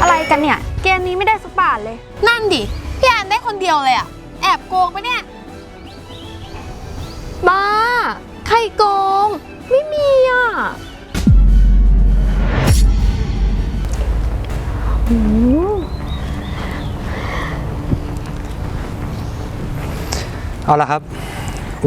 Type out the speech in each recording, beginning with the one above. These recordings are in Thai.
อะไรกันเนี่ย เกมนี้ไม่ได้สักบาทเลย นั่นดิ พี่แอนได้คนเดียวเลยอะแอบโกงปะเนี่ย บ้า ใครโกง ไม่มีอะโอ้เอาละครับ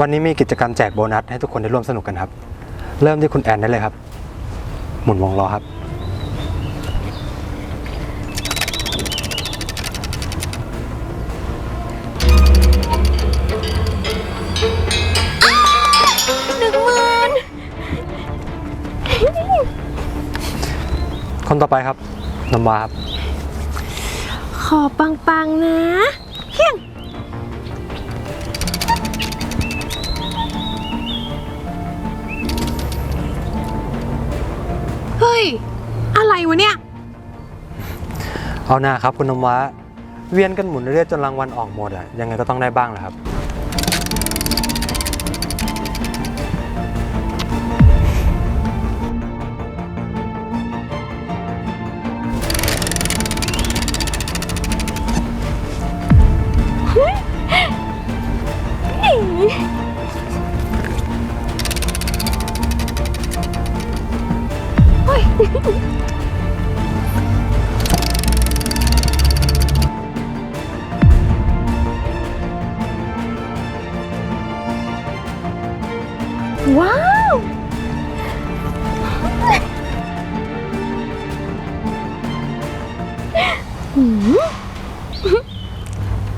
วันนี้มีกิจกรรมแจกโบนัสให้ทุกคนได้ร่วมสนุกกันครับ เริ่มที่คุณแอนได้เลยครับ หมุนวงล้อครับ หนึ่งหมื่นคนต่อไปครับน้ำวาครับ ขอปังๆนะเพียง เฮ้ย อะไรวะเนี่ย เอาหน้าครับคุณน้ำว้า เวียนกันหมุนเรื่อยๆจนรางวัลออกหมดอะยังไงก็ต้องได้บ้างแหละครับ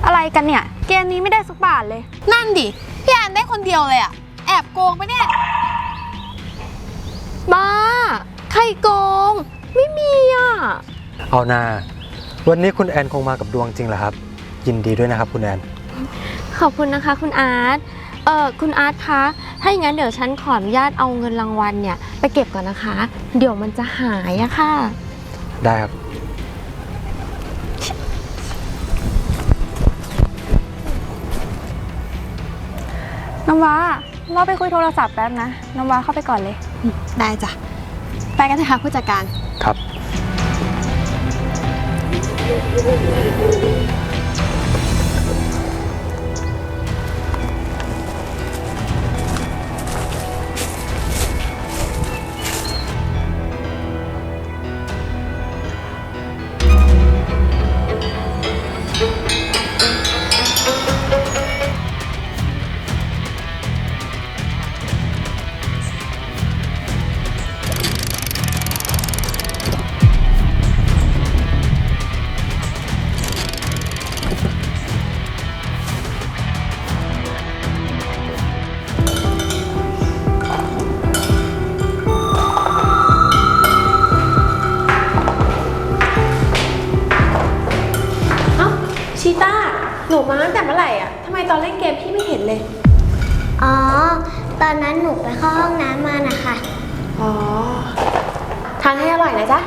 อะไรกันเนี่ย เกมนี้ไม่ได้สักบาทเลย นั่นดิ พี่แอนได้คนเดียวเลยอะแอบโกงปะเนี่ย บ้า ใครโกง ไม่มีอะเอาหน้าวันนี้คุณแอนคงมากับดวงจริงเหรอครับ ยินดีด้วยนะครับคุณแอน ขอบคุณนะคะ คุณอาร์ต เออคุณอาร์ตคะ ถ้าอย่างนั้นเดี๋ยวฉันขออนุญาตเอาเงินรางวัลเนี่ย ไปเก็บก่อนนะคะ เดี๋ยวมันจะหายอะค่ะ ได้ครับ น้ำว้าเราไปคุยโทรศัพท์แป๊บนะ น้ำว้าเข้าไปก่อนเลย ได้จ้ะ ไปกันเถอะค่ะผู้จัดการ ครับ ตอนเล่นเกมพี่ไม่เห็นเลย อ๋อ ตอนนั้นหนูไปเข้าห้องน้ำมานะคะ อ๋อ ทานให้อร่อยนะจ๊ะ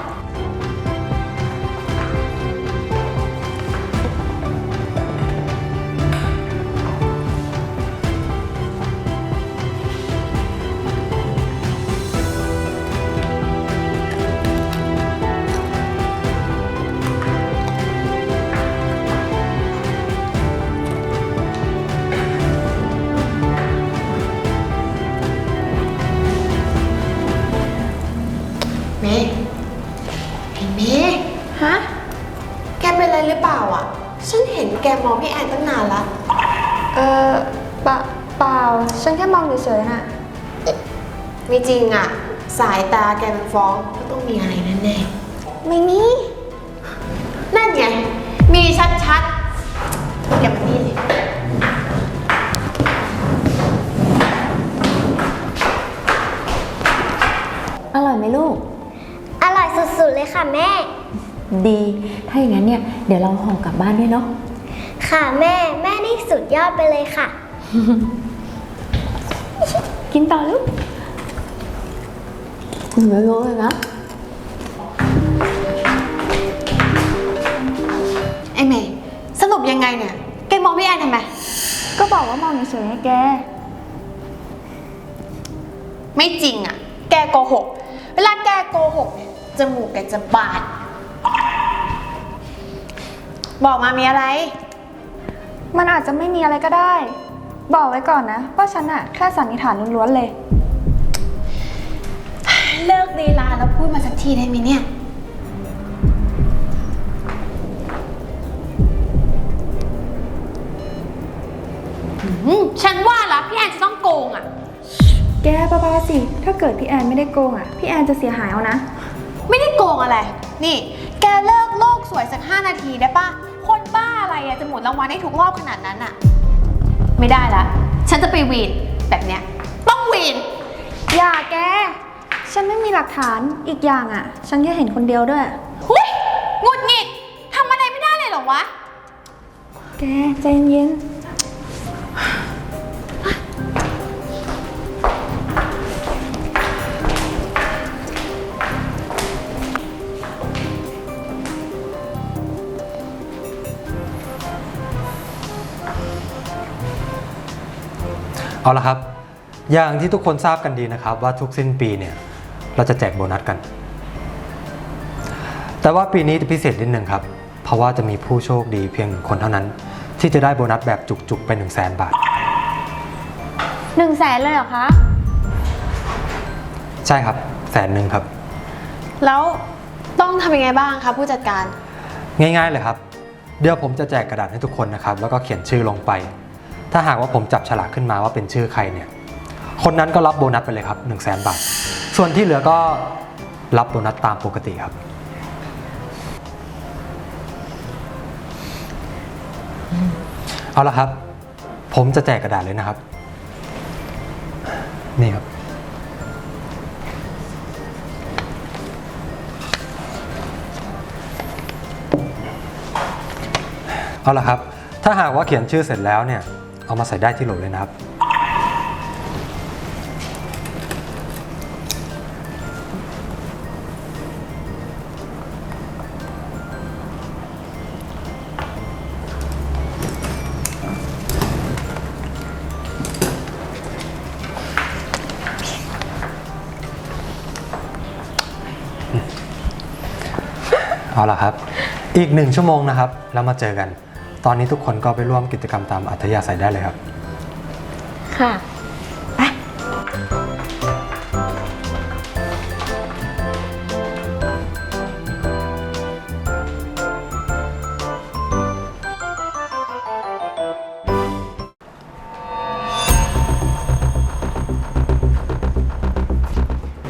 ออเปล่าเปล่า ฉันแค่มองเฉยๆน่ะ ไม่จริงอะ สายตาแกมันฟ้องก็ต้องมีอะไรแน่ไม่มี ๆนั่นไง มีชัดๆแกมานี่สิอร่อยไหมลูก อร่อยสุดๆเลยค่ะแม่ ดี ถ้าอย่างนั้นเนี่ย เดี๋ยวเราห่อกลับบ้านด้วยเนาะ ค่ะแม่แม่นี่สุดยอดไปเลยค่ะ กินต่อลูกกินเยอะๆเลยนะ ไอ้เมย์สรุปยังไงเนี่ย แกมองพี่แอนทำไม ก็บอกว่ามองเฉยๆให้แก ไม่จริงอะ แกโกหก เวลาแกโกหกเนี่ยจมูกแกจะบาด บอกมามีอะไร มันอาจจะไม่มีอะไรก็ได้ บอกไว้ก่อนนะว่าฉันอะแค่สันนิษฐานล้วนๆเลย เลิกลีลาแล้วพูดมาสักทีได้ไหมเนี่ยฉันว่าละพี่แอนจะต้องโกงอะแกบ้าๆสิ ถ้าเกิดพี่แอนไม่ได้โกงอะพี่แอนจะเสียหายเอานะ ไม่ได้โกงอะไร นี่ แกเลิกโลกสวยสัก 5 นาทีได้ปะคนบ้าอะไรอะจะหมุนรางวัลได้ทุกรอบขนาดนั้นอะไม่ได้ละ ฉันจะไปวีนแบบเนี้ย ต้องวีน อย่าแก ฉันไม่มีหลักฐานอีกอย่างอะฉันแค่เห็นคนเดียวด้วย หุยหงุดหงิดทำอะไรไม่ได้เลยเหรอวะ แกใจเย็น เอาละครับ อย่างที่ทุกคนทราบกันดีนะครับว่าทุกสิ้นปีเนี่ยเราจะแจกโบนัสกัน แต่ว่าปีนี้จะพิเศษนิดหนึ่งครับ เพราะว่าจะมีผู้โชคดีเพียงหนึ่งคนเท่านั้น ที่จะได้โบนัสแบบจุกๆไป1 0 0 0 0แสนบาท หนึ่งแสนเลยเหรอคะ ใช่ครับแสนหนึ่งครับ แล้วต้องทำยังไงบ้างคะผู้จัดการ ง่ายๆเลยครับ เดี๋ยวผมจะแจกกระดาษให้ทุกคนนะครับ แล้วก็เขียนชื่อลงไป ถ้าหากว่าผมจับฉลากขึ้นมาว่าเป็นชื่อใครเนี่ยคนนั้นก็รับโบนัสไปเลยครับ 1 0 0 0 0แสนบาท ส่วนที่เหลือก็รับโบนัสตามปกติครับ เอาละครับ ผมจะแจกกระดาษเลยนะครับ นี่ครับ เอาละครับ ถ้าหากว่าเขียนชื่อเสร็จแล้วเนี่ย เอามาใส่ได้ที่โหลเลยนะครับ เอาละครับ อีกหนึ่งชั่วโมงนะครับ แล้วมาเจอกัน ตอนนี้ทุกคนก็ไปร่วมกิจกรรมตามอัธยาศัยได้เลยครับ ค่ะ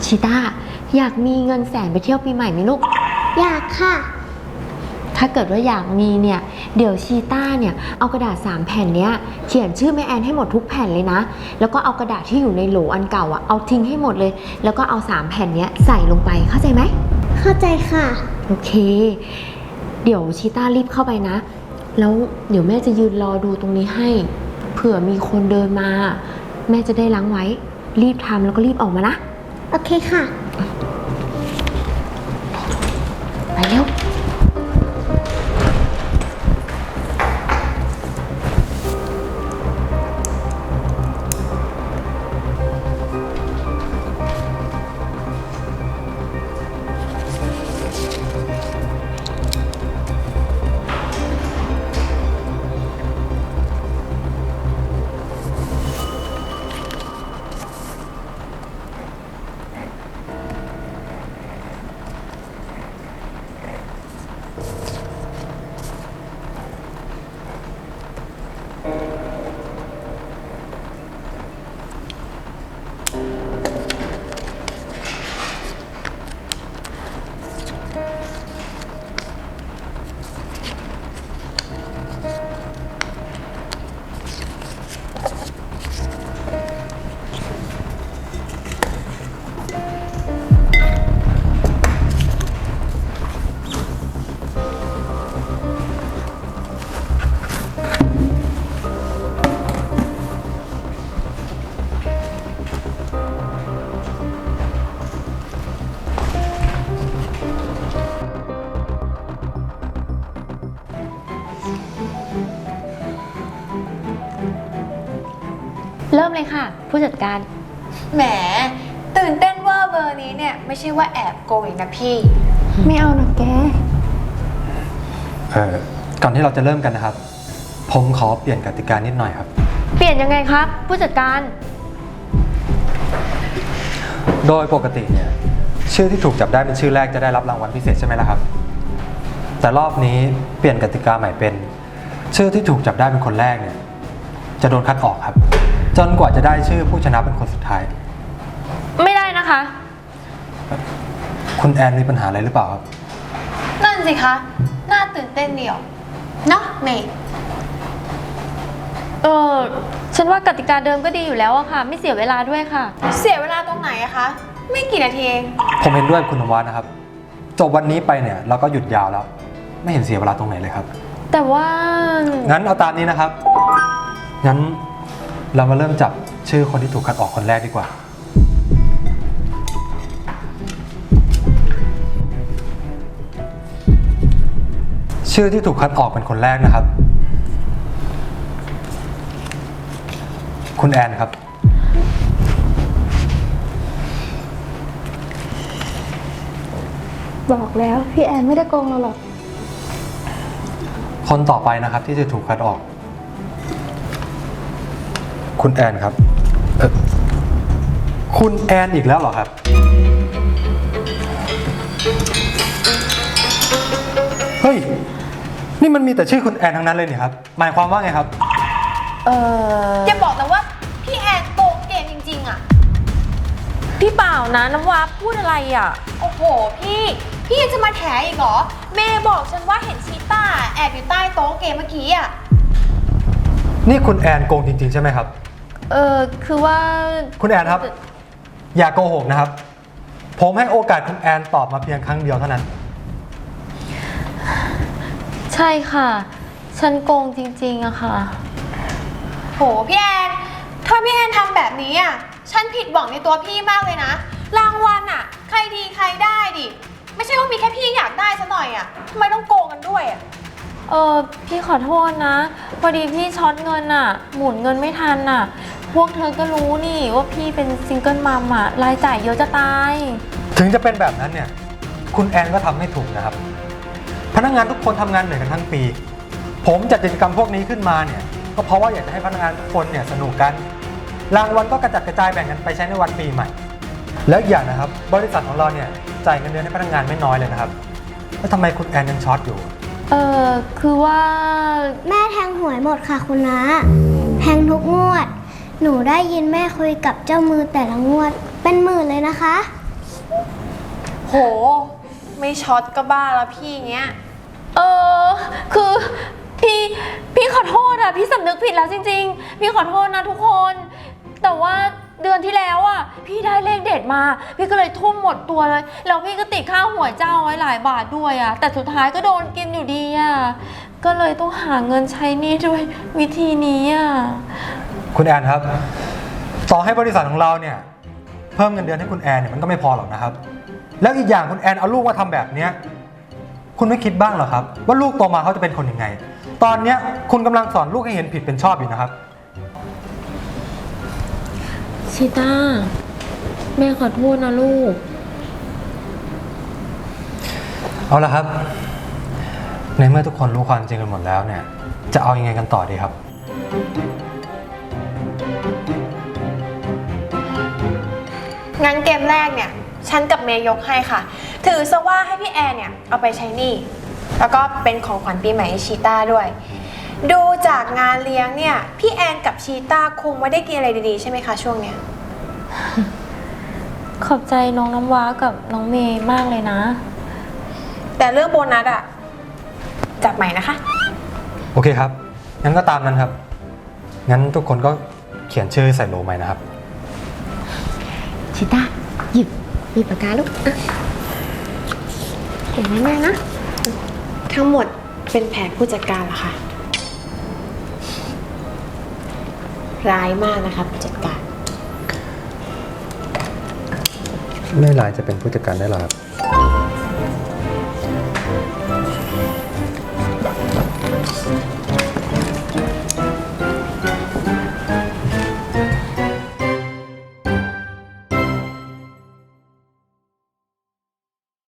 ชิต้า อยากมีเงินแสนไปเที่ยวปีใหม่ไหมลูก อยากค่ะ ถ้าเกิดว่าอยากมีเนี่ย เดี๋ยวชีต้าเนี่ย เอากระดาษ 3 แผ่นเนี้ยเขียนชื่อแม่แอนให้หมดทุกแผ่นเลยนะ แล้วก็เอากระดาษที่อยู่ในโหลอันเก่าอะเอาทิ้งให้หมดเลย แล้วก็เอา 3 แผ่นเนี้ยใส่ลงไปเข้าใจไหม เข้าใจค่ะ โอเค เดี๋ยวชีต้ารีบเข้าไปนะ แล้วเดี๋ยวแม่จะยืนรอดูตรงนี้ให้ เผื่อมีคนเดินมา แม่จะได้ล้างไว้ รีบทำแล้วก็รีบออกมานะ โอเคค่ะ ไปเร็ว เริ่มเลยค่ะ ผู้จัดการ แหม ตื่นเต้นเว่าเบอร์นี้เนี่ย ไม่ใช่ว่าแอบโกงอีกนะพี่ ไม่เอานะแก เออก่อนที่เราจะเริ่มกันนะครับ ผมขอเปลี่ยนกติกานิดหน่อยครับ เปลี่ยนยังไงครับ ผู้จัดการ โดยปกติเนี่ย ชื่อที่ถูกจับได้เป็นชื่อแรกจะได้รับรางวัลพิเศษใช่ไหมล่ะครับ แต่รอบนี้เปลี่ยนกติกาใหม่เป็น ชื่อที่ถูกจับได้เป็นคนแรกเนี่ย จะโดนคัดออกครับ จนกว่าจะได้ชื่อผู้ชนะเป็นคนสุดท้าย ไม่ได้นะคะ คุณแอนมีปัญหาอะไรหรือเปล่าครับ นั่นสิคะ น่าตื่นเต้นเดียว เนาะเมย์เออฉันว่ากติกาเดิมก็ดีอยู่แล้วอะค่ะ ไม่เสียเวลาด้วยค่ะ เสียเวลาตรงไหนอะคะ ไม่กี่นาทีเอง ผมเห็นด้วยกับคุณนวัดนะครับ จบวันนี้ไปเนี่ยเราก็หยุดยาวแล้ว ไม่เห็นเสียเวลาตรงไหนเลยครับ แต่ว่างั้นเอาตามนี้นะครับ งั้น เรามาเริ่มจับชื่อคนที่ถูกคัดออกคนแรกดีกว่า ชื่อที่ถูกคัดออกเป็นคนแรกนะครับ คุณแอนครับ บอกแล้วพี่แอนไม่ได้โกงเราหรอก คนต่อไปนะครับที่จะถูกคัดออก คุณแอนครับเอ่อคุณแอนอีกแล้วเหรอครับ เฮ้ย นี่มันมีแต่ชื่อคุณแอนทั้งนั้นเลยนี่ครับ หมายความว่าไงครับ เอออย่าบอกนะว่า พี่แอนโกงเกมจริงๆอะพี่เปล่านะน้ำว้าพูดอะไรอะ โอ้โห พี่ พี่ยังจะมาแถอีกเหรอ เมย์บอกฉันว่าเห็นชีต้าแอบอยู่ใต้โต๊ะเกมเมื่อกี้อะนี่คุณแอนโกงจริงๆใช่ไหมครับ เออคือว่าคุณแอนครับ อย่าโกหกนะครับ ผมให้โอกาสคุณแอนตอบมาเพียงครั้งเดียวเท่านั้น ใช่ค่ะ ฉันโกงจริงๆอะค่ะ โหพี่แอนถ้าพี่แอนทำแบบนี้อะฉันผิดหวังในตัวพี่มากเลยนะ รางวัลอะใครดีใครได้ดิ ไม่ใช่ว่ามีแค่พี่อยากได้ซะหน่อยอะทำไมต้องโกงกันด้วยอะเออพี่ขอโทษนะ พอดีพี่ช็อตเงินอะหมุนเงินไม่ทันอะ พวกเธอก็รู้นี่ว่าพี่เป็นซิงเกิลมัมอะรายจ่ายเยอะจะตาย ถึงจะเป็นแบบนั้นเนี่ย คุณแอนก็ทำไม่ถูกนะครับ พนักงานทุกคนทำงานเหนื่อยกันทั้งปี ผมจัดกิจกรรมพวกนี้ขึ้นมาเนี่ย ก็เพราะว่าอยากจะให้พนักงานทุกคนเนี่ยสนุกกัน รางวัลก็กระจัดกระจายแบ่งกันไปใช้ในวันปีใหม่ แล้วอีกอย่างนะครับ บริษัทของเราเนี่ยจ่ายเงินเดือนให้พนักงานไม่น้อยเลยนะครับ แล้วทำไมคุณแอนยังช็อตอยู่ เออคือว่า แม่แทงหวยหมดค่ะคุณน้าแทงทุกงวด หนูได้ยินแม่คุยกับเจ้ามือแต่ละงวด เป็นหมื่นเลยนะคะ โห ไม่ช็อตก็บ้าแล้วพี่เงี้ย เออ คือพี่พี่ขอโทษอะพี่สำนึกผิดแล้วจริง ๆ พี่ขอโทษนะทุกคน แต่ว่าเดือนที่แล้วอะพี่ได้เลขเด็ดมา พี่ก็เลยทุ่มหมดตัวเลย แล้วพี่ก็ติดค่าหวยเจ้าไว้หลายบาทด้วยอะแต่สุดท้ายก็โดนกินอยู่ดีอะก็เลยต้องหาเงินใช้หนี้ด้วยวิธีนี้อะ คุณแอนครับ ต่อให้บริษัทของเราเนี่ย เพิ่มเงินเดือนให้คุณแอนเนี่ยมันก็ไม่พอหรอกนะครับ แล้วอีกอย่างคุณแอนเอาลูกมาทำแบบเนี้ยคุณไม่คิดบ้างเหรอครับ ว่าลูกโตมาเขาจะเป็นคนยังไง ตอนเนี้ยคุณกำลังสอนลูกให้เห็นผิดเป็นชอบอยู่นะครับชิต้าแม่ขอโทษนะลูก เอาละครับ ในเมื่อทุกคนรู้ความจริงกันหมดแล้วเนี่ย จะเอายังไงกันต่อดีครับ งั้นเกมแรกเนี่ย ฉันกับเมย์ยกให้ค่ะ ถือซะว่าให้พี่แอนเนี่ย เอาไปใช้หนี้ แล้วก็เป็นของขวัญปีใหม่ให้ชีต้าด้วย ดูจากงานเลี้ยงเนี่ย พี่แอนกับชีต้าคงไม่ได้กินอะไรดีๆ ใช่ไหมคะช่วงเนี้ย ขอบใจน้องน้ำว้ากับน้องเมย์มากเลยนะ แต่เรื่องโบนัสอะจับใหม่นะคะ โอเคครับ งั้นก็ตามนั้นครับ งั้นทุกคนก็เขียนชื่อใส่โหลใหม่นะครับ ชิต้าหยิบหยิบปากกาลูกอะเขียนง่ายๆนะ ทั้งหมดเป็นแผนผู้จัดการเหรอคะร้ายมากนะคะผู้จัดการไม่ลายจะเป็นผู้จัดการได้หรอครับ